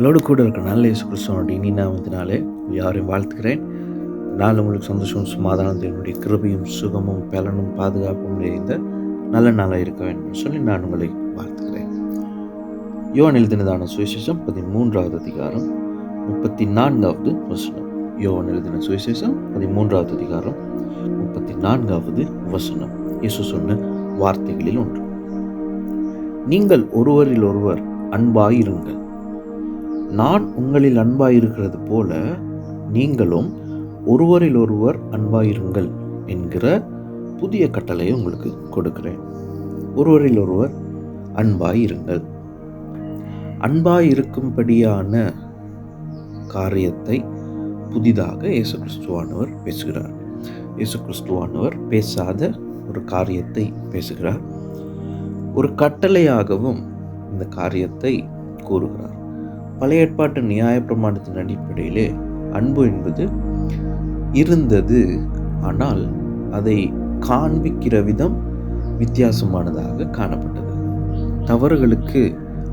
உங்களோட கூட இருக்கிற நல்ல இயேசு கிறிஸ்துவனுடைய இனி நாமத்தினாலே யாரையும் வாழ்த்துக்கிறேன். நாள் உங்களுக்கு சந்தோஷம் சமாதானம் என்னுடைய கிருபையும் சுகமும் பலனும் பாதுகாப்பும் நிறைந்த நல்ல நாளாக இருக்க வேண்டும் சொல்லி நான் உங்களை வாழ்த்துக்கிறேன். யோன் எழுதினதான சுவிசேஷம் பதிமூன்றாவது அதிகாரம் முப்பத்தி நான்காவது வசனம். யோன் எழுதின சுவிசேஷம் பதிமூன்றாவது அதிகாரம் முப்பத்தி நான்காவது வசனம். இயேசு சொன்ன வார்த்தைகளில் ஒன்று. நீங்கள் ஒருவரில் ஒருவர் அன்பாயிருங்கள். நான் உங்களில் அன்பாயிருக்கிறது போல நீங்களும் ஒருவரில் ஒருவர் அன்பாயிருங்கள் என்கிற புதிய கட்டளையை உங்களுக்கு கொடுக்கிறேன். ஒருவரில் ஒருவர் அன்பாயிருங்கள். அன்பாயிருக்கும்படியான காரியத்தை புதிதாக இயேசு கிறிஸ்துவானவர் பேசுகிறார். இயேசு கிறிஸ்துவானவர் பேசாத ஒரு காரியத்தை பேசுகிறார். ஒரு கட்டளையாகவும் இந்த காரியத்தை கூறுகிறார். பழைய ஏற்பாட்டு நியாய பிரமாணத்தின் அடிப்படையிலே அன்பு என்பது இருந்தது. ஆனால் அதை காண்பிக்கிற விதம் வித்தியாசமானதாக காணப்பட்டது. தவறுகளுக்கு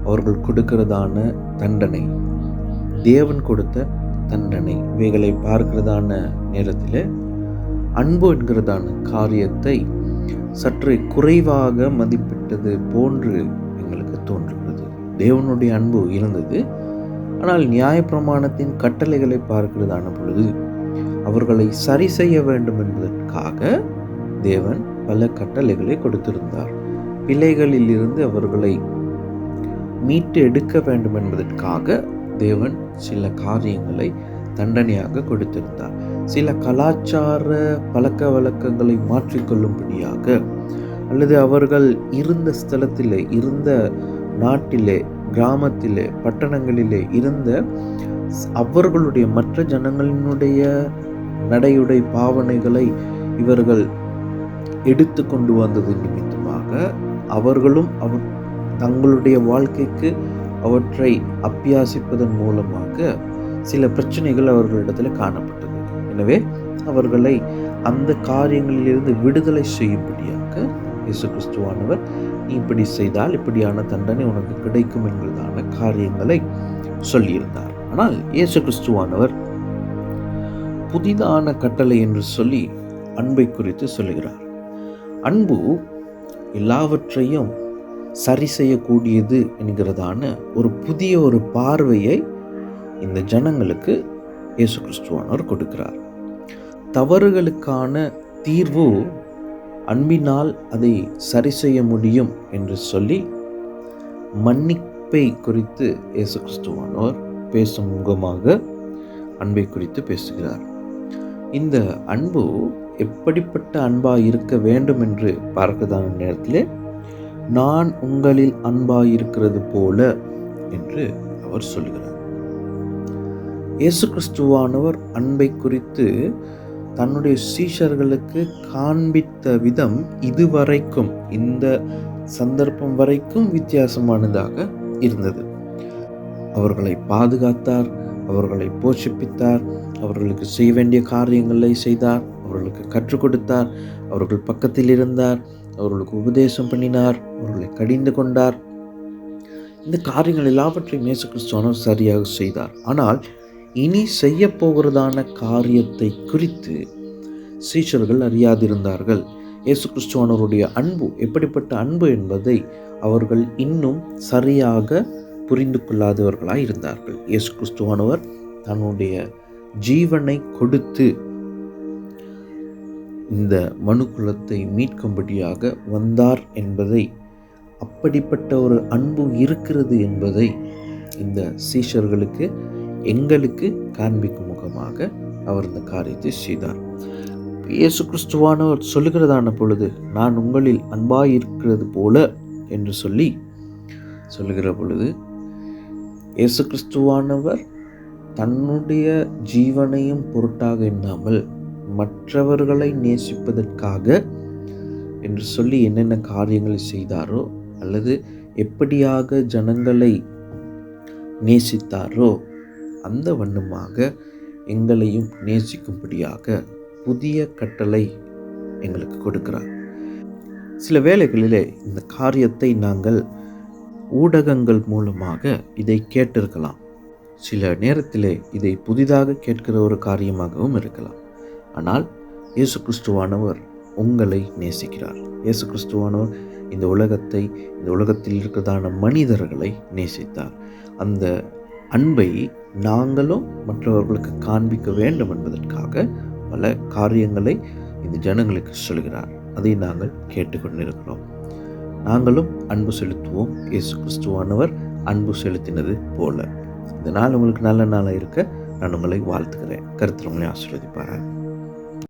அவர்கள் கொடுக்கிறதான தண்டனை தேவன் கொடுத்த தண்டனை இவைகளை பார்க்கிறதான நேரத்தில் அன்பு என்கிறதான காரியத்தை சற்று குறைவாக மதிப்பிட்டது போன்று எங்களுக்கு தோன்றுகிறது. தேவனுடைய அன்பு இருந்தது. ஆனால் நியாயப்பிரமாணத்தின் கட்டளைகளை பார்க்கிறதான பொழுது அவர்களை சரி செய்ய வேண்டும் என்பதற்காக தேவன் பல கட்டளைகளை கொடுத்திருந்தார். பிள்ளைகளில் இருந்து அவர்களை மீட்டு எடுக்க வேண்டும் என்பதற்காக தேவன் சில காரியங்களை தண்டனையாக கொடுத்திருந்தார். சில கலாச்சார பழக்க வழக்கங்களை மாற்றிக்கொள்ளும்படியாக அல்லது அவர்கள் இருந்த ஸ்தலத்திலே இருந்த நாட்டிலே கிராமத்திலே பட்டணங்களிலே இருந்த அவர்களுடைய மற்ற ஜனங்களினுடைய நடையுடை பாவனைகளை இவர்கள் எடுத்து கொண்டு வந்தது நிமித்தமாக அவர்களும் அவ தங்களுடைய வாழ்க்கைக்கு அவற்றை அப்பியாசிப்பதன் மூலமாக சில பிரச்சனைகள் அவர்களிடத்தில் காணப்பட்டது. எனவே அவர்களை அந்த காரியங்களிலிருந்து விடுதலை செய்யும்படியாக இயேசு கிறிஸ்துவானவர் நீ இப்படி செய்தால் இப்படியான தண்டனை உனக்கு கிடைக்கும் என்கிறதான காரியங்களை சொல்லியிருந்தார். ஆனால் இயேசு கிறிஸ்துவானவர் புதிதான கட்டளை என்று சொல்லி அன்பை குறித்து சொல்லுகிறார். அன்பு எல்லாவற்றையும் சரி செய்யக்கூடியது என்கிறதான ஒரு புதிய ஒரு பார்வையை இந்த ஜனங்களுக்கு இயேசு கிறிஸ்துவானவர் கொடுக்கிறார். தவறுகளுக்கான தீர்வு அன்பினால் அதை சரி செய்ய முடியும் என்று சொல்லி மன்னிப்பை குறித்து இயேசு கிறிஸ்துவானோர் பேசும் முகமாக அன்பை குறித்து பேசுகிறார். இந்த அன்பு எப்படிப்பட்ட அன்பாக இருக்க வேண்டும் என்று பார்க்கதான நேரத்தில் நான் உங்களில் அன்பாக இருக்கிறது போல என்று அவர் சொல்கிறார். இயேசு கிறிஸ்துவானவர் அன்பை குறித்து தன்னுடைய சீஷர்களுக்கு காண்பித்த விதம் இதுவரைக்கும் இந்த சந்தர்ப்பம் வரைக்கும் வித்தியாசமானதாக இருந்தது. அவர்களை பாதுகாத்தார் அவர்களை போஷிப்பித்தார் அவர்களுக்கு செய்ய வேண்டிய காரியங்களை செய்தார் அவர்களுக்கு கற்றுக் கொடுத்தார் அவர்கள் பக்கத்தில் இருந்தார் அவர்களுக்கு உபதேசம் பண்ணினார் அவர்களை கடிந்து கொண்டார். இந்த காரியங்கள் எல்லாவற்றையும் இயேசு கிறிஸ்துவானவர் சரியாக செய்தார். ஆனால் இனி செய்ய போகிறதான காரியத்தை குறித்து சீஷர்கள் அறியாதிருந்தார்கள். இயேசு கிறிஸ்துவானவருடைய அன்பு எப்படிப்பட்ட அன்பு என்பதை அவர்கள் இன்னும் சரியாக புரிந்து கொள்ளாதவர்களாக இருந்தார்கள். இயேசு கிறிஸ்துவானவர் தன்னுடைய ஜீவனை கொடுத்து இந்த மனுக்குலத்தை மீட்கும்படியாக வந்தார் என்பதை அப்படிப்பட்ட ஒரு அன்பு இருக்கிறது என்பதை இந்த சீஷர்களுக்கு எங்களுக்கு காண்பிக்கும் முகமாக அவர் இந்த காரியத்தை செய்தார். இயேசு கிறிஸ்துவானவர் சொல்லுகிறதான பொழுது நான் உங்களில் அன்பாய் இருக்கிறது போல என்று சொல்லி சொல்லுகிற பொழுது இயேசு கிறிஸ்துவானவர் தன்னுடைய ஜீவனையும் பொருட்டாக எண்ணாமல் மற்றவர்களை நேசிப்பதற்காக என்று சொல்லி என்னென்ன காரியங்களை செய்தாரோ அல்லது எப்படியாக ஜனங்களை நேசித்தாரோ அந்த வண்ணமாக எங்களையும் நேசிக்கும்படியாக புதிய கட்டளை எங்களுக்கு கொடுக்கிறார். சில வேளைகளிலே இந்த காரியத்தை நாங்கள் ஊடகங்கள் மூலமாக இதை கேட்டிருக்கலாம். சில நேரத்திலே இதை புதிதாக கேட்கிற ஒரு காரியமாகவும் இருக்கலாம். ஆனால் இயேசு கிறிஸ்துவானவர் உங்களை நேசிக்கிறார். இயேசு கிறிஸ்துவானவர் இந்த உலகத்தை இந்த உலகத்தில் இருக்கிறதான மனிதர்களை நேசித்தார். அந்த அன்பை நாங்களும் மற்றவர்களுக்கு காண்பிக்க வேண்டும் என்பதற்காக பல காரியங்களை இந்த ஜனங்களுக்கு சொல்கிறார். அதை நாங்கள் கேட்டுக்கொண்டிருக்கிறோம். நாங்களும் அன்பு செலுத்துவோம். இயேசு கிறிஸ்துவானவர் அன்பு செலுத்தினது போல. இதனால் உங்களுக்கு நல்ல நாளாக இருக்க நான் உங்களை வாழ்த்துக்கிறேன் கருத்து உங்களை